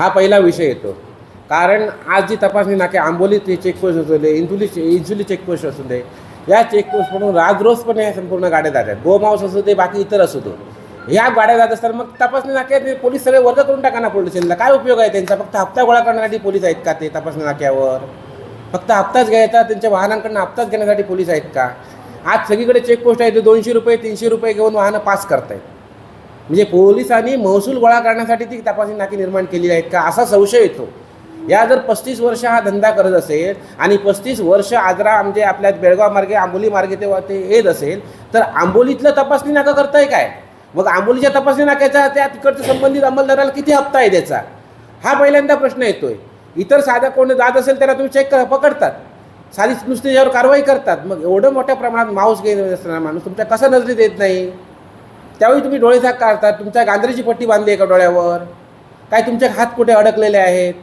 हा पहिला विषय येतो. कारण आज जी तपासणी नाके आंबोली ते चेकपोस्ट असू दे इंजुली इंजुली चेकपोस्ट असू दे या चेकपोस्ट म्हणून राजरोसपणे या संपूर्ण गाड्या जातात गोमांस असू दे बाकी इतर असू दे. ह्या गाड्या जात असताना मग तपासणी नाक्यात पोलीस सगळे वर्ग करून टाका ना पोलिसांना काय उपयोग आहे त्यांचा? फक्त हप्ता गोळा करण्यासाठी पोलीस आहेत का ते तपासणी नाक्यावर? फक्त हप्ताच घ्यायचा त्यांच्या वाहनांकडनं हप्ताच घेण्यासाठी पोलीस आहेत का? आज सगळीकडे चेकपोस्ट आहे ते दोनशे रुपये तीनशे रुपये घेऊन वाहनं पास करतायत. म्हणजे पोलिसांनी महसूल गोळा करण्यासाठी ती तपासणी नाके निर्माण केली आहेत का? असा संशय येतो. या जर पस्तीस वर्ष हा धंदा करत असेल आणि पस्तीस वर्ष आजरा म्हणजे आपल्या बेळगाव मार्गे आंबोली मार्गे तेव्हा ते येत असेल तर आंबोलीतलं तपासणी नाका करताय काय? मग आंबोलीच्या तपासणी नाक्याचा त्या तिकडच्या संबंधित अंमलदाराला किती हप्ता आहे त्याचा? हा पहिल्यांदा प्रश्न येतोय. इतर साध्या कोणी जात असेल त्याला तुम्ही चेक कर पकडतात. साधी नुसती त्याच्यावर कारवाई करतात. मग एवढं मोठ्या प्रमाणात माऊस घेत असताना माणूस तुमच्या कसा नजरेत येत नाही? त्यावेळी तुम्ही डोळे झाक काढतात तुमच्या गांधरीची पट्टी बांधली आहे का डोळ्यावर? काय तुमचे हात कुठे अडकलेले आहेत?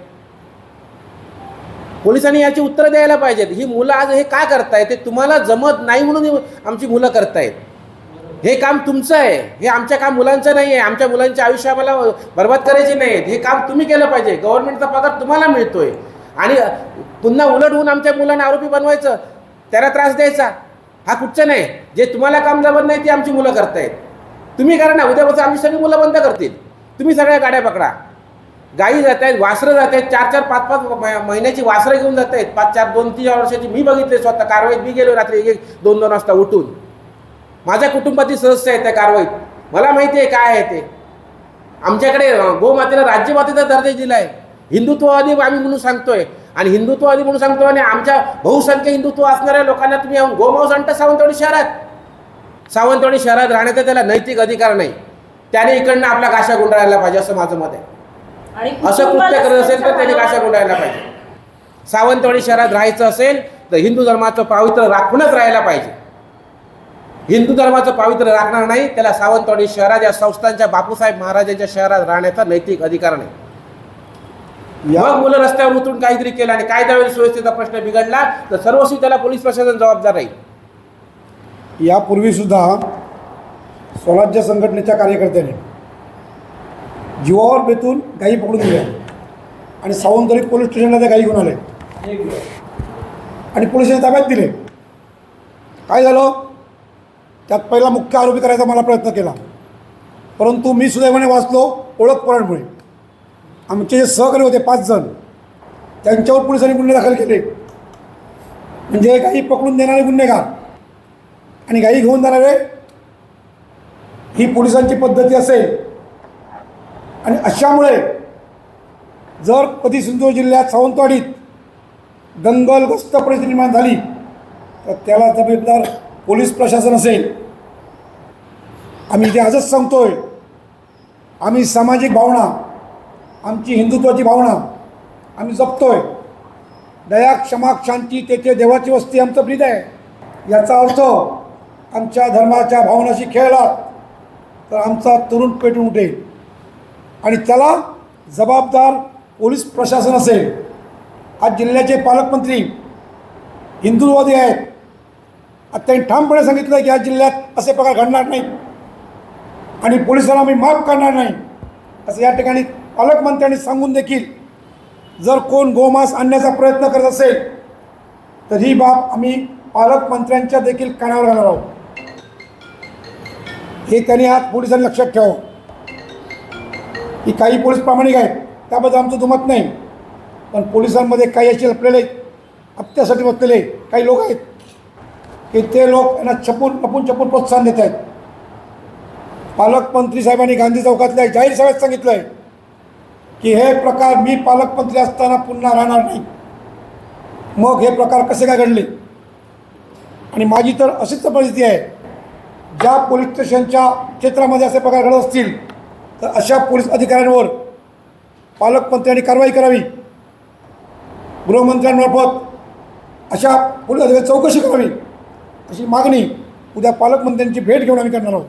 पोलिसांनी याची उत्तरं द्यायला पाहिजेत. ही मुलं आज हे का करतायत? ते तुम्हाला जमत नाही म्हणून आमची मुलं करतायत. हे काम तुमचं आहे. हे आमच्या काम मुलांचं नाही आहे. आमच्या मुलांचे आयुष्य आम्हाला बर्बाद करायचे नाहीत हे काम तुम्ही केलं पाहिजे. गव्हर्नमेंटचा पगार तुम्हाला मिळतोय. आणि पुन्हा उलट होऊन आमच्या मुलांना आरोपी बनवायचं त्याला त्रास द्यायचा हा कुठचं नाही. जे तुम्हाला काम जमत नाही ते आमची मुलं करतायत. तुम्ही करा ना उद्यापासून आमची सगळी मुलं बंद करतील. तुम्ही सगळ्या गाड्या पकडा. गाई जात आहेत वासरं जात आहेत चार चार पाच पाच म- महिन्याची वासरं घेऊन जात आहेत. पाच चार दोन तीन वर्षाची मी बघितले स्वतः कारवाईत. मी गेलो रात्री एक एक दोन दोन वाजता उठून. माझ्या कुटुंबातील सदस्य आहेत त्या कारवाईत. मला माहिती आहे काय आहे ते. आमच्याकडे गोमातेला राज्यमातेचा दर्जा दिला आहे. हिंदुत्ववादी आम्ही म्हणून सांगतोय. आणि हिंदुत्ववादी म्हणून सांगतो आणि आमच्या बहुसंख्य हिंदुत्व असणाऱ्या लोकांना तुम्ही येऊन गोमांस आणता सावंतवाडी शहरात. सावंतवाडी शहरात राहण्याचा त्याला नैतिक अधिकार नाही. त्याने इकडनं आपला गाशा गुंडाळायला पाहिजे असं माझं मत आहे. आणि असं कृत्य करत असेल तर त्याने गाशा गुंडाळायला पाहिजे. सावंतवाडी शहरात राहायचं असेल तर हिंदू धर्माचं पावित्र्य राखूनच राहायला पाहिजे. हिंदू धर्माचं पावित्र्य राखणार नाही त्याला सावंतवाडी शहरात या संस्थांच्या बापूसाहेब महाराजांच्या शहरात राहण्याचा नैतिक अधिकार नाही. या मग मुलं रस्त्यावर उतरून काहीतरी केलं आणि कायदा वेळ सुव्यवस्थेचा प्रश्न बिघडला तर सर्वस्वी त्याला पोलीस प्रशासन जबाबदार राहील. यापूर्वीसुद्धा स्वराज्य संघटनेच्या कार्यकर्त्याने जीवावर बेतून गाई पकडून दिल्या आणि सावंतवाडी पोलीस स्टेशनला त्या गाई घेऊन आले. आणि पोलिसांनी ताब्यात दिले. काय झालं? त्यात पहिला मुख्य आरोपी करायचा मला प्रयत्न केला. परंतु मी सुदैवाने वाचलो ओळख परांमुळे आमचे जे सहकारी होते पाच जण त्यांच्यावर पोलिसांनी गुन्हे दाखल केले. म्हणजे गाई पकडून देणारे गुन्हेगार. आणि गाई घेऊन जाणारे ही पोलिसांची पद्धती असेल. आणि अशामुळे जर कधी सिंधुदुर्ग जिल्ह्यात सावंतवाडीत दंगलग्रस्त परिस्थिती निर्माण झाली तर त्याला जबाबदार पोलीस प्रशासन असेल. आम्ही इथे आजच सांगतोय आम्ही सामाजिक भावना आमची हिंदुत्वाची भावना आम्ही जपतोय. दया क्षमा शांती तेथे देवाची वस्ती आमचं प्रीत आहे. याचा अर्थ आमच्या धर्माच्या भावनाशी खेळलात तर आमचा तरुण पेटून उठेल. आणि त्याला जबाबदार पोलीस प्रशासन असेल. आज जिल्ह्याचे पालकमंत्री हिंदुत्ववादी आहेत. आता त्यांनी ठामपणे सांगितलं आहे की या जिल्ह्यात असे प्रकार घडणार नाही. आणि पोलिसांना आम्ही माफ करणार नाही. असं या ठिकाणी पालकमंत्र्यांनी सांगून देखील जर कोण गोमांस आणण्याचा प्रयत्न करत असेल तर ही बाब आम्ही पालकमंत्र्यांच्या देखील कानावर घालणार आहोत. हे त्यांनी आज पोलिसांनी लक्षात ठेवावं. की काही पोलीस प्रामाणिक आहेत त्याबद्दल आमचं दुमत नाही. पण पोलिसांमध्ये काही असे लपलेले हप्त्यासाठी बसलेले काही लोक आहेत. की ते लोक यांना छपून लपून छपून प्रोत्साहन देत आहेत. पालकमंत्री साहेबांनी गांधी चौकातल्या जाहीर सभेत सांगितलं आहे की हे प्रकार मी पालकमंत्री असताना पुन्हा राहणार नाही. मग हे प्रकार कसे काय घडले? आणि माझी तर अशीच परिस्थिती आहे. ज्या पोलीस स्टेशनच्या क्षेत्रामध्ये असे प्रकार घडत असतील तर अशा पोलीस अधिकाऱ्यांवर पालकमंत्र्यांनी कारवाई करावी. गृहमंत्र्यांमार्फत अशा पोलीस अधिकारी चौकशी करावी अशी मागणी उद्या पालकमंत्र्यांची भेट घेऊन आम्ही करणार आहोत.